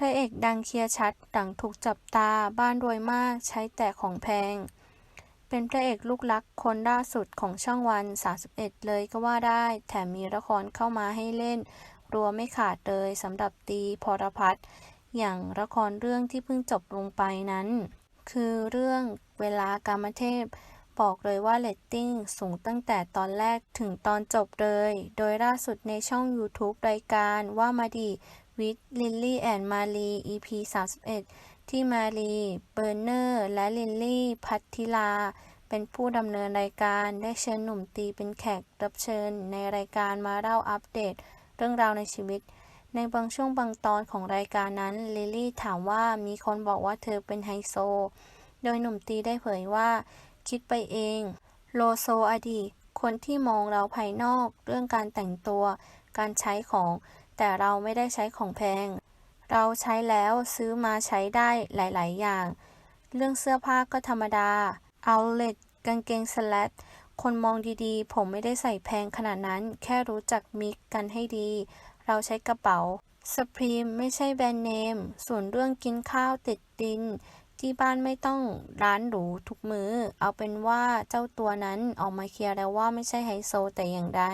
พระเอกดังเคลียร์ชัดหลังถูกจับตาบ้านรวยมากใช้แต่ของแพง เป็นพระเอกลูกรักคนล่าสุดของช่องวัน 31 เลยก็ว่าได้ แถมมีละครเข้ามาให้เล่น รัวไม่ขาดเลยสำหรับตีพรพัฒน์อย่างละครเรื่องที่เพิ่งจบลงไปนั้น คือเรื่องเวลากามเทพ บอกเลยว่าเรตติ้งสูงตั้งแต่ตอนแรกถึงตอนจบเลย โดยล่าสุดในช่อง YouTube รายการว่ามาดี วิดลิลลี่แอนมารี EP 31 ที่มารีเบอร์เนอร์ และลิลลี่ พัทธิลา เป็นผู้ดำเนินรายการได้เชิญหนุ่มตีเป็นแขกรับเชิญในรายการมาเล่าอัปเดต เรื่องราวในชีวิต ในบางช่วงบางตอนของรายการนั้น ลิลลี่ถามว่ามีคนบอกว่าเธอเป็นไฮโซ โดยหนุ่มตีได้เผยว่า คิดไปเอง โลโซอดีคนที่มองเราภายนอก เรื่องการแต่งตัว การใช้ของ แต่เราไม่ได้ใช้ของแพง เราใช้แล้วซื้อมาใช้ได้หลาย ๆ อย่าง เรื่องเสื้อผ้าก็ธรรมดา เอาเลตกางเกงสแลตคนมองดีๆ ผมไม่ได้ใส่แพงขนาดนั้น แค่รู้จักมิกกันให้ดี เราใช้กระเป๋าสพรีมไม่ใช่แบรนด์เนม ส่วนเรื่องกินข้าวติดดิน ที่บ้านไม่ต้องร้านหรูทุกมือ้อ เอาเป็นว่าเจ้าตัวนั้นออกมาเคลียร์แล้วว่าไม่ใช่ไฮโซแต่อย่างใด